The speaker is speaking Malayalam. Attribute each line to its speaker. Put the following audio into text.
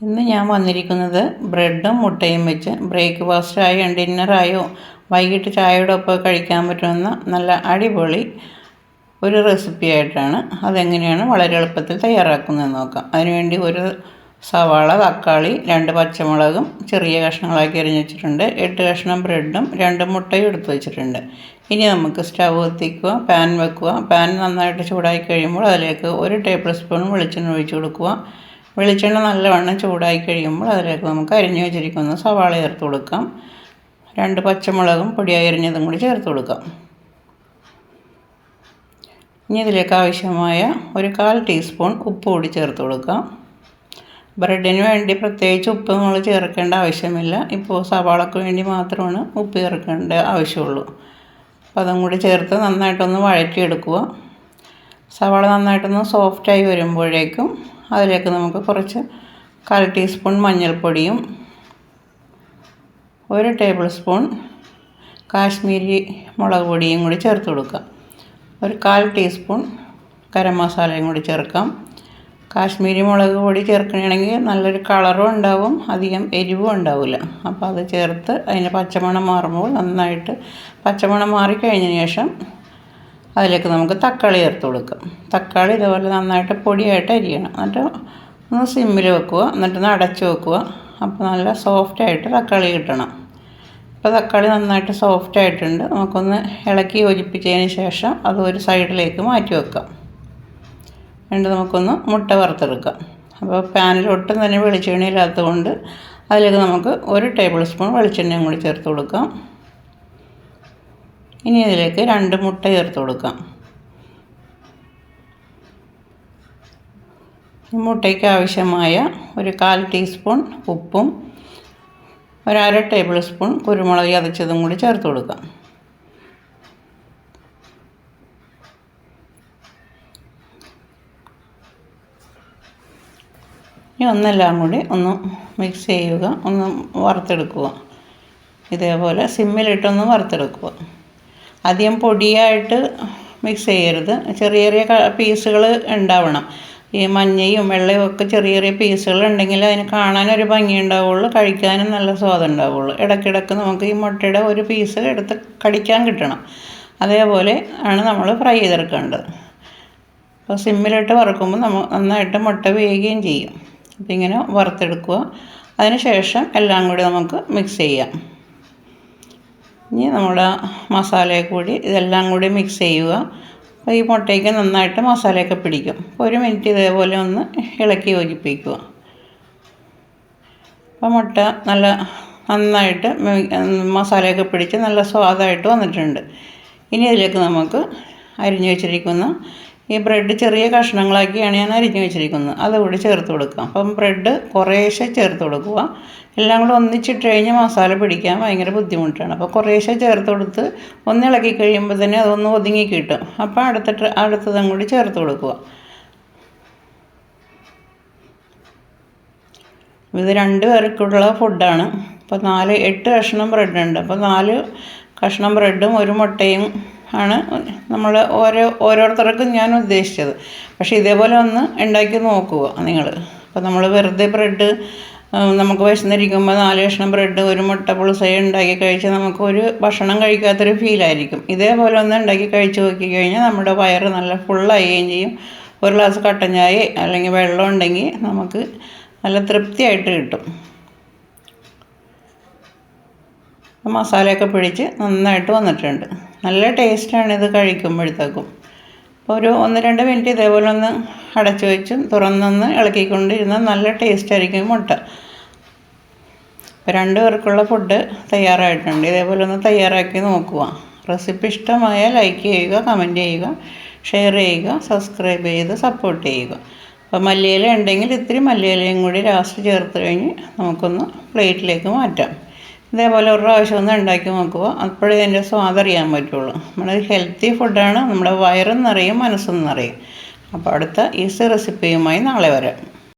Speaker 1: ഇന്ന് ഞാൻ വന്നിരിക്കുന്നത് ബ്രെഡും മുട്ടയും വെച്ച് ബ്രേക്ക്ഫാസ്റ്റായോ ഡിന്നറായോ വൈകിട്ട് ചായയുടെ ഒപ്പം കഴിക്കാൻ പറ്റുന്ന നല്ല അടിപൊളി ഒരു റെസിപ്പി ആയിട്ടാണ് അതെങ്ങനെയാണ് വളരെ എളുപ്പത്തിൽ തയ്യാറാക്കുന്നത് നോക്കാം. അതിനുവേണ്ടി ഒരു സവാള തക്കാളി രണ്ട് പച്ചമുളകും ചെറിയ കഷ്ണങ്ങളാക്കി അരിഞ്ഞ് വെച്ചിട്ടുണ്ട്. എട്ട് കഷ്ണം ബ്രെഡും രണ്ട് മുട്ടയും എടുത്ത് വെച്ചിട്ടുണ്ട്. ഇനി നമുക്ക് സ്റ്റവ് എത്തിക്കുക പാൻ വെക്കുക. പാൻ നന്നായിട്ട് ചൂടാക്കി കഴിയുമ്പോൾ അതിലേക്ക് ഒരു ടേബിൾ സ്പൂൺ വെളിച്ചെണ്ണ ഒഴിച്ച് കൊടുക്കുക. വെളിച്ചെണ്ണ നല്ലവണ്ണം ചൂടായി കഴിയുമ്പോൾ അതിലേക്ക് നമുക്ക് അരിഞ്ഞു വെച്ചിരിക്കുന്ന സവാള ചേർത്ത് കൊടുക്കാം. രണ്ട് പച്ചമുളകും പൊടിയായി അരിഞ്ഞതും കൂടി ചേർത്ത് കൊടുക്കാം. ഇനി ഇതിലേക്ക് ആവശ്യമായ ഒരു കാൽ ടീസ്പൂൺ ഉപ്പ് കൂടി ചേർത്ത് കൊടുക്കാം. ബ്രെഡിന് വേണ്ടി പ്രത്യേകിച്ച് ഉപ്പ് നമ്മൾ ചേർക്കേണ്ട ആവശ്യമില്ല. ഇപ്പോൾ സവാളക്ക് വേണ്ടി മാത്രമാണ് ഉപ്പ് ചേർക്കേണ്ട ആവശ്യമുള്ളൂ. അപ്പോൾ അതും കൂടി ചേർത്ത് നന്നായിട്ടൊന്ന് വഴറ്റിയെടുക്കുക. സവാള നന്നായിട്ടൊന്ന് സോഫ്റ്റായി വരുമ്പോഴേക്കും അതിലേക്ക് നമുക്ക് കുറച്ച് കാൽ ടീസ്പൂൺ മഞ്ഞൾപ്പൊടിയും ഒരു ടേബിൾ സ്പൂൺ കാശ്മീരി മുളക് പൊടിയും കൂടി ചേർത്ത് കൊടുക്കാം. ഒരു കാൽ ടീസ്പൂൺ ഗരം മസാലയും കൂടി ചേർക്കാം. കാശ്മീരി മുളക് പൊടി ചേർക്കണമെങ്കിൽ നല്ലൊരു കളറും ഉണ്ടാവും അധികം എരിവും ഉണ്ടാവില്ല. അപ്പോൾ അത് ചേർത്ത് അതിന്റെ പച്ചമണം മാറുമ്പോൾ നന്നായിട്ട് പച്ചമണം മാറിക്കഴിഞ്ഞതിന് ശേഷം അതിലേക്ക് നമുക്ക് തക്കാളി ചേർത്ത് കൊടുക്കാം. തക്കാളി ഇതുപോലെ നന്നായിട്ട് പൊടിയായിട്ട് അരിയണം. എന്നിട്ട് ഒന്ന് സിമ്മിൽ വെക്കുക. എന്നിട്ട് ഒന്ന് അടച്ച് വെക്കുക. അപ്പോൾ നല്ല സോഫ്റ്റായിട്ട് തക്കാളി കിട്ടണം. അപ്പോൾ തക്കാളി നന്നായിട്ട് സോഫ്റ്റ് ആയിട്ടുണ്ട്. നമുക്കൊന്ന് ഇളക്കി യോജിപ്പിച്ചതിന് ശേഷം അത് ഒരു സൈഡിലേക്ക് മാറ്റി വെക്കാം. എന്നിട്ട് നമുക്കൊന്ന് മുട്ട വറുത്തെടുക്കാം. അപ്പോൾ പാനിൽ ഒട്ടും തന്നെ വെളിച്ചെണ്ണ ഇല്ലാത്തതുകൊണ്ട് അതിലേക്ക് നമുക്ക് ഒരു ടേബിൾ സ്പൂൺ വെളിച്ചെണ്ണയും കൂടി ചേർത്ത് കൊടുക്കാം. ഇനി ഇതിലേക്ക് രണ്ട് മുട്ട ചേർത്ത് കൊടുക്കാം. മുട്ടയ്ക്ക് ആവശ്യമായ ഒരു കാൽ ടീസ്പൂൺ ഉപ്പും ഒരു അര ടേബിൾ സ്പൂൺ കുരുമുളക് ചതച്ചതും കൂടി ചേർത്ത് കൊടുക്കാം. ഇനി ഒന്നെല്ലാം കൂടി ഒന്ന് മിക്സ് ചെയ്യുക ഒന്ന് വറുത്തെടുക്കുക. ഇതേപോലെ സിമ്മിലിട്ടൊന്ന് വറുത്തെടുക്കുക. അധികം പൊടിയായിട്ട് മിക്സ് ചെയ്യരുത്. ചെറിയ ചെറിയ പീസുകൾ ഉണ്ടാവണം. ഈ മഞ്ഞയും വെള്ളയും ഒക്കെ ചെറിയ ചെറിയ പീസുകൾ ഉണ്ടെങ്കിൽ അതിന് കാണാനൊരു ഭംഗി ഉണ്ടാവുള്ളൂ കഴിക്കാനും നല്ല സ്വാദം ഉണ്ടാവുള്ളൂ. ഇടയ്ക്കിടയ്ക്ക് നമുക്ക് ഈ മുട്ടയുടെ ഒരു പീസ് എടുത്ത് കടിക്കാൻ കിട്ടണം. അതേപോലെ ആണ് നമ്മൾ ഫ്രൈ ചെയ്തെടുക്കേണ്ടത്. അപ്പോൾ സിമ്മിലിട്ട് വറുക്കുമ്പോൾ നമ്മൾ നന്നായിട്ട് മുട്ട വേകുകയും ചെയ്യും. അപ്പോൾ ഇങ്ങനെ വറുത്തെടുക്കുക. അതിന് ശേഷം എല്ലാം കൂടി നമുക്ക് മിക്സ് ചെയ്യാം. ഇനി നമ്മുടെ മസാലയെ കൂടി ഇതെല്ലാം കൂടി മിക്സ് ചെയ്യുക. അപ്പോൾ ഈ മുട്ടയ്ക്ക് നന്നായിട്ട് മസാലയൊക്കെ പിടിക്കും. അപ്പോൾ ഒരു മിനിറ്റ് ഇതേപോലെ ഒന്ന് ഇളക്കി യോജിപ്പിക്കുക. അപ്പോൾ മുട്ട നല്ല നന്നായിട്ട് മസാലയൊക്കെ പിടിച്ച് നല്ല സ്വാദായിട്ട് വന്നിട്ടുണ്ട്. ഇനി ഇതിലേക്ക് നമുക്ക് അരിഞ്ഞു വെച്ചിരിക്കുന്ന ഈ ബ്രെഡ് ചെറിയ കഷ്ണങ്ങളാക്കിയാണ് ഞാൻ അരിഞ്ഞു വെച്ചിരിക്കുന്നത്. അതുകൂടി ചേർത്ത് കൊടുക്കുക അപ്പം ബ്രെഡ് കുറേശ്ശെ ചേർത്ത് കൊടുക്കുക. എല്ലാം കൂടെ ഒന്നിച്ചിട്ട് കഴിഞ്ഞ് മസാല പിടിക്കാൻ ഭയങ്കര ബുദ്ധിമുട്ടാണ്. അപ്പോൾ കുറേശ്ശെ ചേർത്ത് കൊടുത്ത് ഒന്നിളക്കി കഴിയുമ്പോൾ തന്നെ അതൊന്ന് ഒതുങ്ങി കിട്ടും. അപ്പോൾ അടുത്തിട്ട് അടുത്തതും കൂടി ചേർത്ത് കൊടുക്കുക. ഇത് രണ്ട് പേർക്കുള്ള ഫുഡാണ് അപ്പോൾ നാല് എട്ട് കഷ്ണം ബ്രെഡ് ഉണ്ട്. അപ്പോൾ നാല് കഷ്ണം ബ്രെഡും ഒരു മുട്ടയും ആണ് നമ്മൾ ഓരോ ഓരോരുത്തർക്കും ഞാൻ ഉദ്ദേശിച്ചത്. പക്ഷേ ഇതേപോലെ ഒന്ന് ഉണ്ടാക്കി നോക്കുക നിങ്ങൾ അപ്പോൾ നമ്മൾ വെറുതെ ബ്രെഡ് നമുക്ക് വിശന്നിരിക്കുമ്പോൾ നാല് കഷ്ണം ബ്രെഡ് ഒരു മുട്ട പുളിസൈ ഉണ്ടാക്കി കഴിച്ചാൽ നമുക്കൊരു ഭക്ഷണം കഴിക്കാത്തൊരു ഫീലായിരിക്കും ഇതേപോലെ ഒന്ന് ഉണ്ടാക്കി കഴിച്ച് നോക്കി കഴിഞ്ഞാൽ നമ്മുടെ വയറ് നല്ല ഫുള്ളാവുകയും ചെയ്യും. ഒരു ഗ്ലാസ് കട്ടൻ ചായ അല്ലെങ്കിൽ വെള്ളം ഉണ്ടെങ്കിൽ നമുക്ക് നല്ല തൃപ്തിയായിട്ട് കിട്ടും. മസാലയൊക്കെ പിടിച്ച് നന്നായിട്ട് വന്നിട്ടുണ്ട്. നല്ല ടേസ്റ്റാണ് ഇത് കഴിക്കുമ്പോഴത്തേക്കും. അപ്പോൾ ഒരു ഒന്ന് രണ്ട് മിനിറ്റ് ഇതേപോലെ ഒന്ന് അടച്ചു വെച്ചും തുറന്നൊന്ന് ഇളക്കിക്കൊണ്ടിരുന്നാൽ നല്ല ടേസ്റ്റ് ആയിരിക്കും മുട്ട. അപ്പോൾ രണ്ട് പേർക്കുള്ള ഫുഡ് തയ്യാറായിട്ടുണ്ട്. ഇതേപോലെ ഒന്ന് തയ്യാറാക്കി നോക്കുക. റെസിപ്പി ഇഷ്ടമായാൽ ലൈക്ക് ചെയ്യുക കമന്റ് ചെയ്യുക ഷെയർ ചെയ്യുക സബ്സ്ക്രൈബ് ചെയ്ത് സപ്പോർട്ട് ചെയ്യുക. അപ്പോൾ മല്ലിയില ഉണ്ടെങ്കിൽ ഇത്തിരി മല്ലിയിലയും കൂടി ലാസ്റ്റ് ചേർത്ത് കഴിഞ്ഞ് നമുക്കൊന്ന് പ്ലേറ്റിലേക്ക് മാറ്റാം. ഇതേപോലെ ഒരു പ്രാവശ്യം ഒന്ന് ഉണ്ടാക്കി നോക്കുക അപ്പോഴേ അതിന്റെ സ്വാദ് അറിയാൻ പറ്റുള്ളൂ. നമ്മുടെ ഹെൽത്തി ഫുഡാണ് നമ്മുടെ വയറും നിറയും മനസ്സും നിറയും. അപ്പോൾ അടുത്ത ഈസി റെസിപ്പിയുമായി നാളെ വരാം.